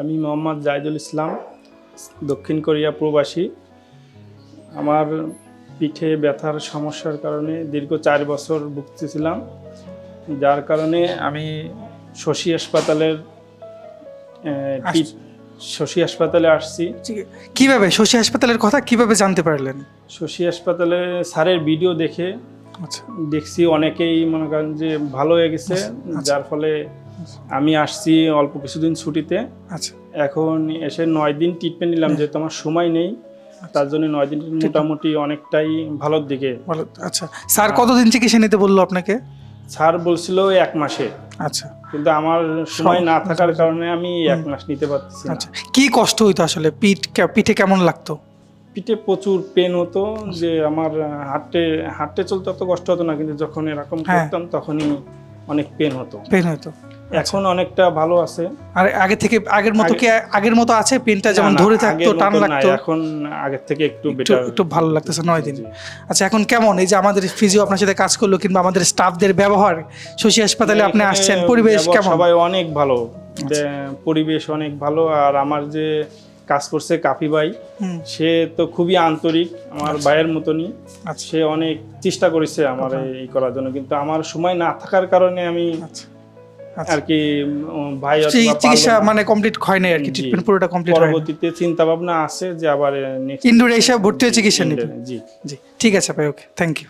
আমি মোহাম্মদ জাহিদুল ইসলাম দক্ষিণ কোরিয়া প্রবাসী। আমার পিঠে ব্যথার সমস্যার কারণে দীর্ঘ চার বছর ভুগতেছিলাম যার কারণে আমি শশী হাসপাতালের শশী হাসপাতালে আসছি। কীভাবে? শশী হাসপাতালের কথা কীভাবে জানতে পারলেন? শশী হাসপাতালে স্যারের ভিডিও দেখে আচ্ছা। দেখছি অনেকেই মনে করেন যে ভালো হয়ে গেছে যার ফলে আমি আসছি অল্প কিছুদিন ছুটিতে। আচ্ছা। এখন এসে নয় দিন ট্রিটমেন্ট নিলাম যেহেতু আমার সময় নেই তার জন্য নয় দিন মোটামুটি অনেকটাই ভালোর দিকে। আচ্ছা। স্যার কতদিন চিকিৎসা নিতে বলল আপনাকে? স্যার বলছিল এক মাসে। আচ্ছা। কিন্তু আমার সময় না থাকার কারণে আমি এক মাস নিতে পারছি আচ্ছা। কি কষ্ট হইতো আসলে? পিঠ পিঠে কেমন লাগতো? পিঠে প্রচুর পেন হতো যে আমার হাঁটতে হাঁটতে চলতে অত কষ্ট হতো না কিন্তু যখন এরকম হ্যাঁ। করতাম তখনই অনেক পেন হতো। পেন হইতো। এখন অনেকটা ভালো আছে। আর আগে থেকে আগের মতো কি আগের মতো আছে পেনটা যেমন ধরে থাকতো টান লাগতো? এখন আগের থেকে একটু বেটার একটু ভালো লাগতেছে নয় দিন। আচ্ছা এখন কেমন? এই যে আমাদের ফিজিও আপনার সাথে কাজ করল কিংবা আমাদের স্টাফদের ব্যবহার শশী হাসপাতালে আপনি আসছেন পরিবেশ কেমন? সবাই অনেক ভালো। পরিবেশ অনেক ভালো। আর আমার যে কাজ করছে কাফি ভাই সে তো খুবই আন্তরিক আমার ভাইয়ের মতনই। আচ্ছা। সে অনেক চেষ্টা করেছে আমার এই করার জন্য। কিন্তু আমার সময় না থাকার কারণে আমি আচ্ছা। আর কি ভাই চিকিৎসা মানে কমপ্লিট হয় নাই আর কি ট্রিটমেন্ট পুরোটা কমপ্লিট হয় পরবর্তীতে চিন্তা ভাবনা আছে যে আবার নেক্সট ইন্দোরে এসে ভর্তি হয়ে চিকিৎসা নেবেন জি। জি ঠিক আছে ভাই ওকে থ্যাংক ইউ